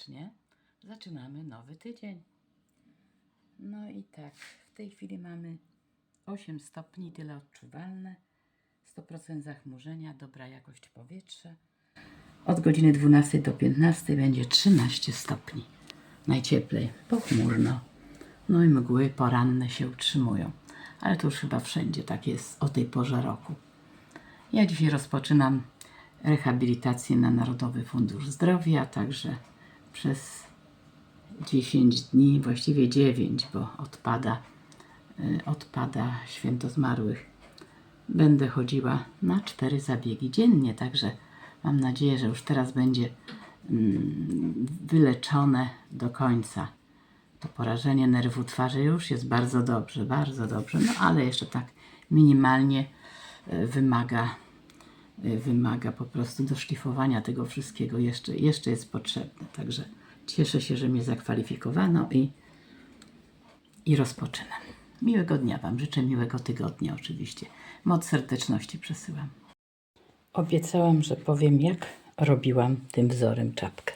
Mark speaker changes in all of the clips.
Speaker 1: serdecznie. Zaczynamy nowy tydzień. No i tak, w tej chwili mamy 8 stopni, tyle odczuwalne. 100% zachmurzenia, dobra jakość powietrza. Od godziny 12 do 15 będzie 13 stopni. Najcieplej, pochmurno. No i mgły poranne się utrzymują. Ale to już chyba wszędzie tak jest o tej porze roku. Ja dzisiaj rozpoczynam rehabilitację na Narodowy Fundusz Zdrowia, także przez 10 dni, właściwie 9, bo odpada, y, odpada święto zmarłych. Będę chodziła na cztery zabiegi dziennie, także mam nadzieję, że już teraz będzie mm, wyleczone do końca. To porażenie nerwu twarzy już jest bardzo dobrze, bardzo dobrze, no ale jeszcze tak minimalnie y, wymaga wymaga po prostu doszlifowania tego wszystkiego, jeszcze, jeszcze jest potrzebne. Także cieszę się, że mnie zakwalifikowano i, i rozpoczynam. Miłego dnia Wam, życzę miłego tygodnia oczywiście. Moc serdeczności przesyłam. Obiecałam, że powiem, jak robiłam tym wzorem czapkę.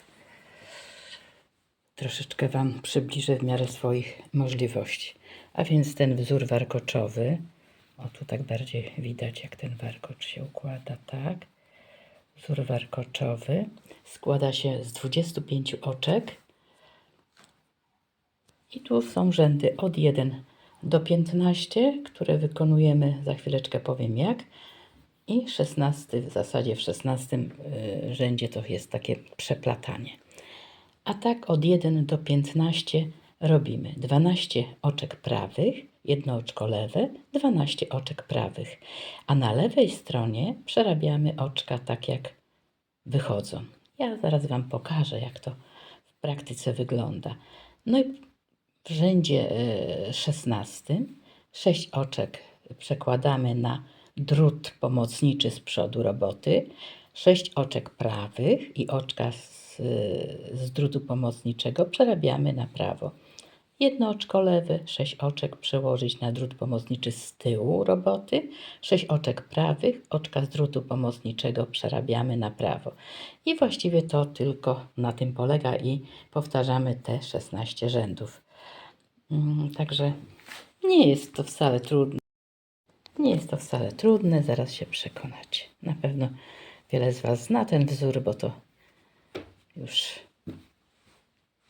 Speaker 1: Troszeczkę Wam przybliżę w miarę swoich możliwości. A więc ten wzór warkoczowy, o tu tak bardziej widać, jak ten warkocz się układa, tak. Wzór warkoczowy składa się z 25 oczek i tu są rzędy od 1 do 15, które wykonujemy, za chwileczkę powiem jak. I 16, w zasadzie w 16 y, rzędzie to jest takie przeplatanie. A tak od 1 do 15 robimy 12 oczek prawych, jedno oczko lewe, 12 oczek prawych. A na lewej stronie przerabiamy oczka tak jak wychodzą. Ja zaraz Wam pokażę, jak to w praktyce wygląda. No i w rzędzie e, 16 sześć oczek przekładamy na drut pomocniczy z przodu roboty, sześć oczek prawych i oczka z, z drutu pomocniczego przerabiamy na prawo. Jedno oczko lewe, sześć oczek przełożyć na drut pomocniczy z tyłu roboty, sześć oczek prawych, oczka z drutu pomocniczego przerabiamy na prawo. I właściwie to tylko na tym polega i powtarzamy te 16 rzędów. Mm, Także nie jest to wcale trudne. Nie jest to wcale trudne, zaraz się przekonacie. Na pewno wiele z Was zna ten wzór, bo to już,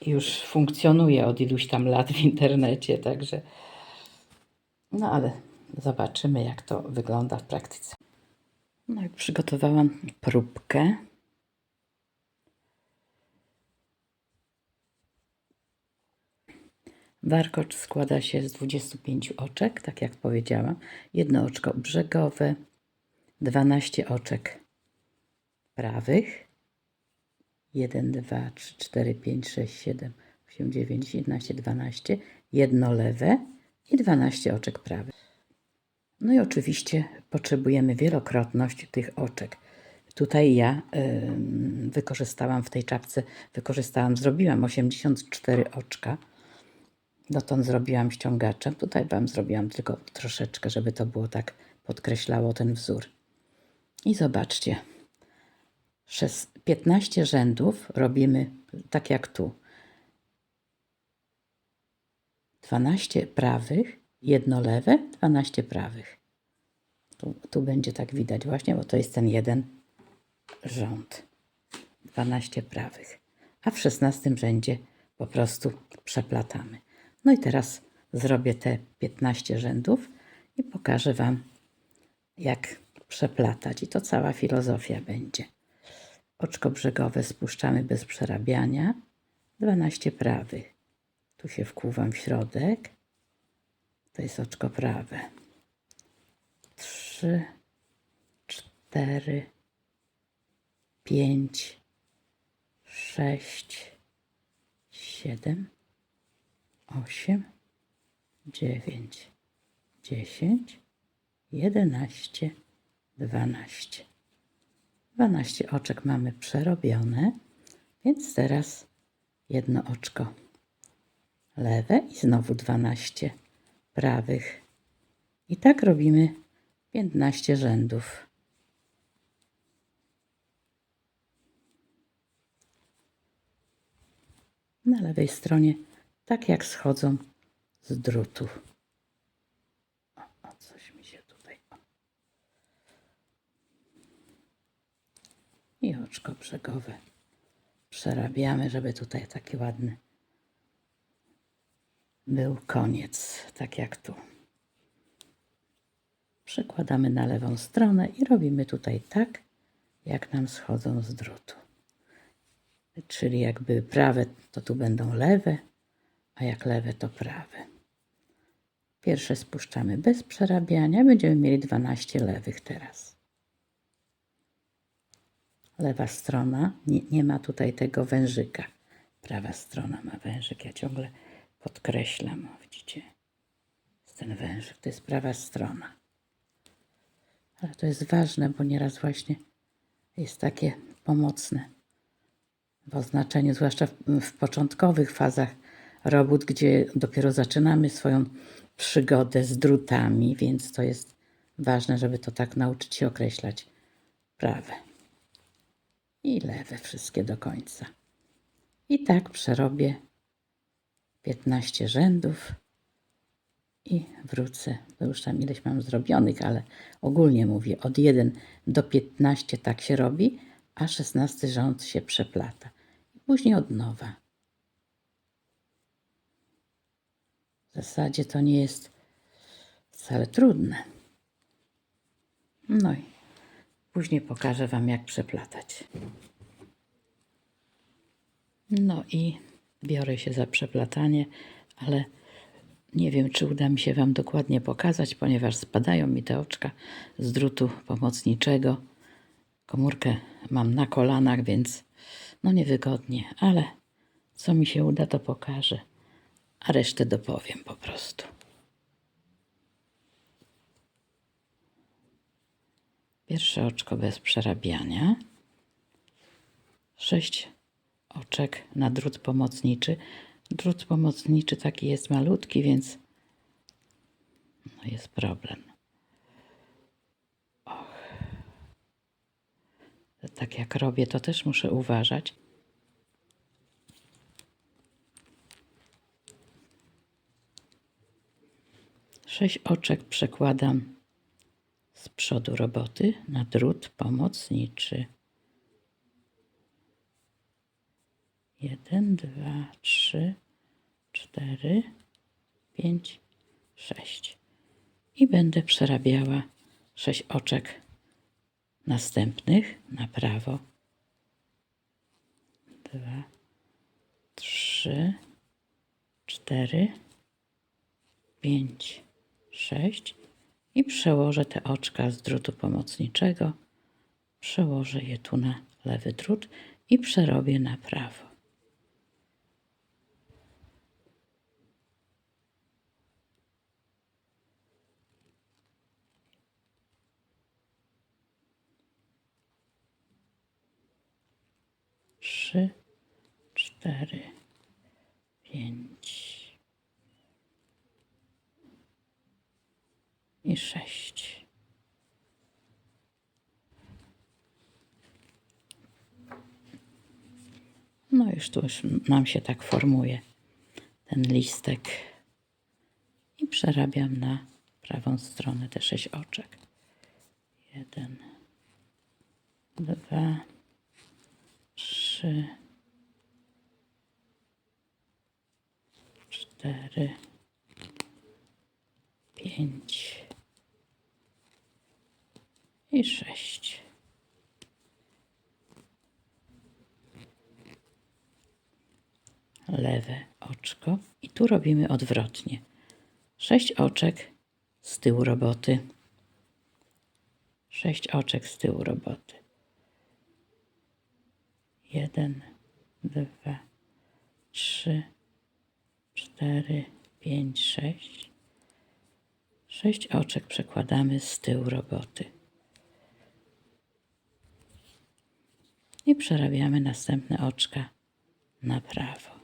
Speaker 1: już funkcjonuje od iluś tam lat w internecie, także no ale zobaczymy, jak to wygląda w praktyce. No i przygotowałam próbkę. Warkocz składa się z 25 oczek, tak jak powiedziałam. Jedno oczko brzegowe, 12 oczek prawych. 1, 2, 3, 4, 5, 6, 7, 8, 9, 11, 12. Jedno lewe i 12 oczek prawych. No i oczywiście potrzebujemy wielokrotność tych oczek. Tutaj ja ym, wykorzystałam w tej czapce, wykorzystałam, zrobiłam 84 oczka. Dotąd zrobiłam ściągaczem. Tutaj Wam zrobiłam tylko troszeczkę, żeby to było tak podkreślało ten wzór. I zobaczcie. Szes- 15 rzędów robimy tak jak tu. 12 prawych, jedno lewe, 12 prawych. Tu, tu będzie tak widać właśnie, bo to jest ten jeden rząd. 12 prawych. A w 16 rzędzie po prostu przeplatamy. No i teraz zrobię te 15 rzędów i pokażę Wam, jak przeplatać. I to cała filozofia będzie. Oczko brzegowe spuszczamy bez przerabiania. 12 prawych. Tu się wkłuwam w środek. To jest oczko prawe. 3, 4, 5, 6, 7, 8, 9, 10, 11, 12. 12 oczek mamy przerobione, więc teraz jedno oczko lewe i znowu 12 prawych. I tak robimy 15 rzędów. na lewej stronie, tak jak schodzą z drutów. O, o coś mi się tutaj. O. I oczko brzegowe przerabiamy, żeby tutaj taki ładny był koniec, tak jak tu. Przekładamy na lewą stronę i robimy tutaj tak, jak nam schodzą z drutu. Czyli jakby prawe, to tu będą lewe, a jak lewe, to prawe. Pierwsze spuszczamy bez przerabiania. Będziemy mieli 12 lewych teraz. Lewa strona, nie, nie ma tutaj tego wężyka. Prawa strona ma wężyk. Ja ciągle podkreślam, widzicie? Jest ten wężyk, to jest prawa strona. Ale to jest ważne, bo nieraz właśnie jest takie pomocne w oznaczeniu, zwłaszcza w, w początkowych fazach robót, gdzie dopiero zaczynamy swoją przygodę z drutami, więc to jest ważne, żeby to tak nauczyć się określać. Prawe i lewe, wszystkie do końca. I tak przerobię 15 rzędów i wrócę, bo już tam ileś mam zrobionych, ale ogólnie mówię, od 1 do 15 tak się robi, a 16 rząd się przeplata. I później od nowa. W zasadzie to nie jest wcale trudne. No i później pokażę Wam, jak przeplatać. No i biorę się za przeplatanie, ale nie wiem, czy uda mi się Wam dokładnie pokazać, ponieważ spadają mi te oczka z drutu pomocniczego. Komórkę mam na kolanach, więc no niewygodnie, ale co mi się uda, to pokażę, a resztę dopowiem po prostu. Pierwsze oczko bez przerabiania. Sześć oczek na drut pomocniczy. Drut pomocniczy taki jest malutki, więc no jest problem. Och. Tak jak robię, to też muszę uważać. Sześć oczek przekładam z przodu roboty na drut pomocniczy. Jeden, dwa, trzy, cztery, pięć, sześć. I będę przerabiała sześć oczek następnych na prawo. Dwa, trzy, cztery, pięć, sześć. I przełożę te oczka z drutu pomocniczego. Przełożę je tu na lewy drut i przerobię na prawo. trzy, cztery, pięć i sześć. No już tu już nam się tak formuje ten listek i przerabiam na prawą stronę te sześć oczek. Jeden, dwa, trzy, cztery, pięć i sześć. Lewe oczko i tu robimy odwrotnie. Sześć oczek z tyłu roboty. Sześć oczek z tyłu roboty. Jeden, dwa, trzy, cztery, pięć, sześć. Sześć oczek przekładamy z tyłu roboty. I przerabiamy następne oczka na prawo.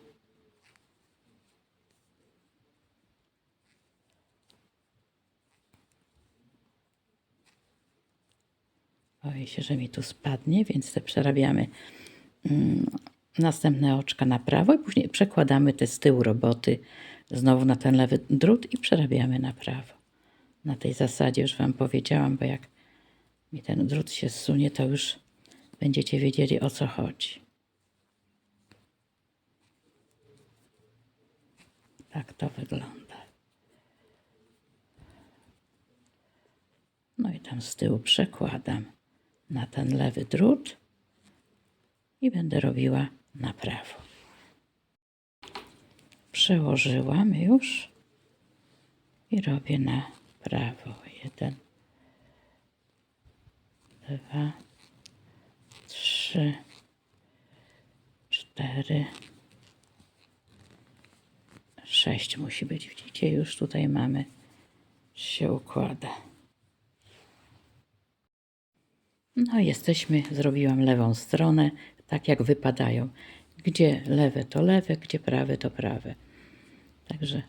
Speaker 1: Boję się, że mi tu spadnie, więc te przerabiamy mm, następne oczka na prawo i później przekładamy te z tyłu roboty znowu na ten lewy drut i przerabiamy na prawo. Na tej zasadzie już Wam powiedziałam, bo jak mi ten drut się zsunie, to już będziecie wiedzieli o co chodzi. Tak to wygląda. No i tam z tyłu przekładam na ten lewy drut i będę robiła na prawo. Przełożyłam już i robię na prawo. Jeden, dwa, trzy, cztery, sześć musi być. Widzicie, już tutaj mamy, się układa. No jesteśmy, zrobiłam lewą stronę, tak jak wypadają. Gdzie lewe to lewe, gdzie prawe to prawe. Także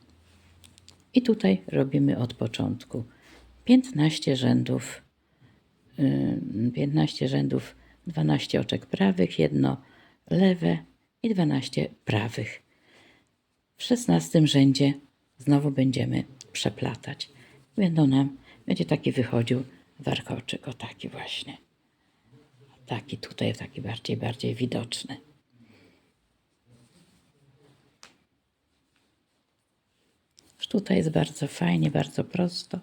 Speaker 1: i tutaj robimy od początku 15 rzędów, yy, 15 rzędów, 12 oczek prawych, jedno lewe i 12 prawych. W szesnastym rzędzie znowu będziemy przeplatać. Będą nam, będzie taki wychodził warkoczyk, o taki właśnie. Taki tutaj, taki bardziej, bardziej widoczny. Tutaj jest bardzo fajnie, bardzo prosto,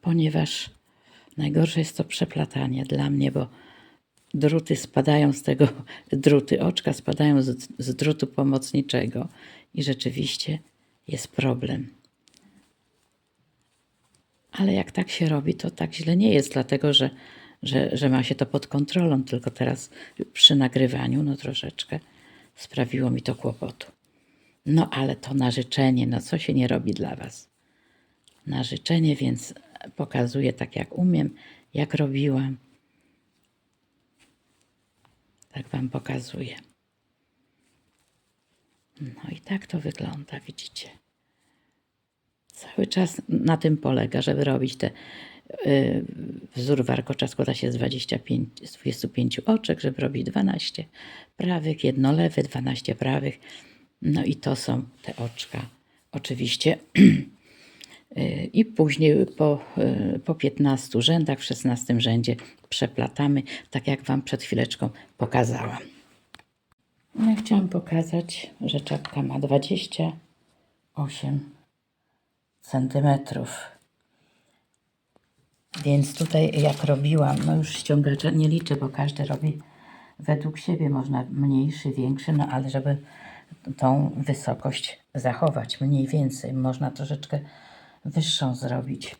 Speaker 1: ponieważ najgorsze jest to przeplatanie dla mnie, bo druty spadają z tego, druty oczka spadają z, z drutu pomocniczego i rzeczywiście jest problem. Ale jak tak się robi, to tak źle nie jest, dlatego że, że, że ma się to pod kontrolą, tylko teraz przy nagrywaniu, no troszeczkę sprawiło mi to kłopotu. No ale to na życzenie, no co się nie robi dla Was? Na życzenie, więc pokazuję tak jak umiem, jak robiłam. Tak Wam pokazuję. No i tak to wygląda, widzicie. Cały czas na tym polega, żeby robić te y, wzór warkocza składa się z 25, z 25 oczek, żeby robić 12 prawych, jedno lewe, 12 prawych. No i to są te oczka. Oczywiście. I później po, y, po 15 rzędach, w 16 rzędzie przeplatamy, tak jak Wam przed chwileczką pokazałam. No ja chciałam pokazać, że czapka ma 28 centymetrów. Więc tutaj jak robiłam, no już ściągacza nie liczę, bo każdy robi według siebie, można mniejszy, większy, no ale żeby tą wysokość zachować mniej więcej, można troszeczkę wyższą zrobić.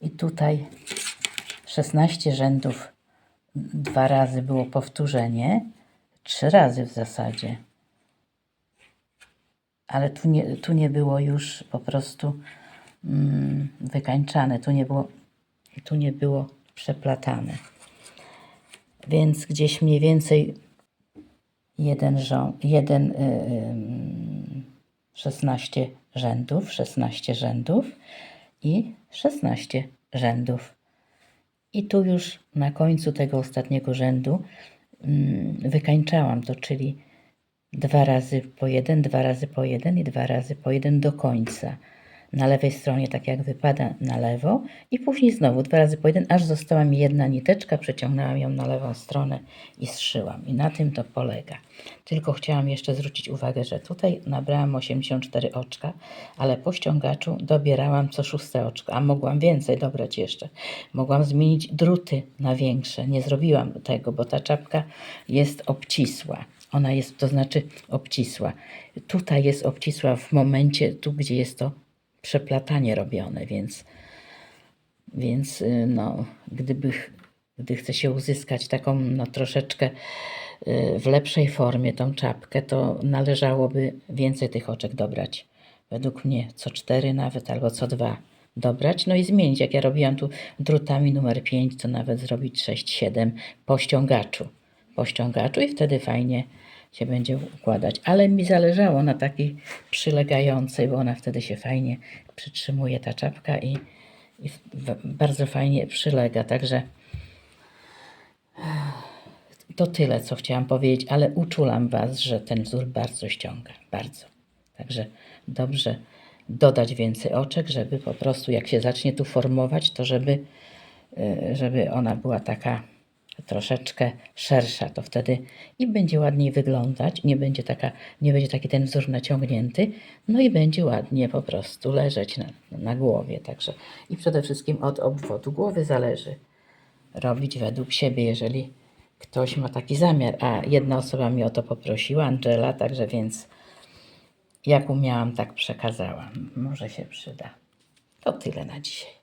Speaker 1: I tutaj 16 rzędów dwa razy było powtórzenie, trzy razy w zasadzie. Ale tu nie, tu nie było już po prostu mm, wykańczane, tu nie było, tu nie było przeplatane. Więc gdzieś mniej więcej jeden, rząd, jeden y, y, 16 rzędów, 16 rzędów i 16 rzędów. I tu już na końcu tego ostatniego rzędu mm, wykańczałam to, czyli dwa razy po jeden, dwa razy po jeden i dwa razy po jeden do końca. Na lewej stronie, tak jak wypada na lewo, i później znowu dwa razy po jeden, aż została mi jedna niteczka, przeciągnęłam ją na lewą stronę i zszyłam. I na tym to polega. Tylko chciałam jeszcze zwrócić uwagę, że tutaj nabrałam 84 oczka, ale po ściągaczu dobierałam co szóste oczko, a mogłam więcej dobrać jeszcze. Mogłam zmienić druty na większe. Nie zrobiłam tego, bo ta czapka jest obcisła. Ona jest, to znaczy obcisła. Tutaj jest obcisła w momencie, tu gdzie jest to przeplatanie robione, więc, więc y, no, gdyby, gdy chce się uzyskać taką no, troszeczkę y, w lepszej formie tą czapkę, to należałoby więcej tych oczek dobrać. Według mnie co cztery nawet, albo co dwa dobrać, no i zmienić. Jak ja robiłam tu drutami numer 5, to nawet zrobić 6-7 po ściągaczu. Po ściągaczu i wtedy fajnie się będzie układać. Ale mi zależało na takiej przylegającej, bo ona wtedy się fajnie przytrzymuje ta czapka i, i bardzo fajnie przylega. Także to tyle, co chciałam powiedzieć, ale uczulam Was, że ten wzór bardzo ściąga. Bardzo. Także dobrze dodać więcej oczek, żeby po prostu jak się zacznie tu formować, to żeby, y, żeby ona była taka troszeczkę szersza, to wtedy i będzie ładniej wyglądać, nie będzie, taka, nie będzie taki ten wzór naciągnięty, no i będzie ładnie po prostu leżeć na, na głowie. Także i przede wszystkim od obwodu głowy zależy robić według siebie, jeżeli ktoś ma taki zamiar. A jedna osoba mnie o to poprosiła, Angela, także więc jak umiałam, tak przekazałam. Może się przyda. To tyle na dzisiaj.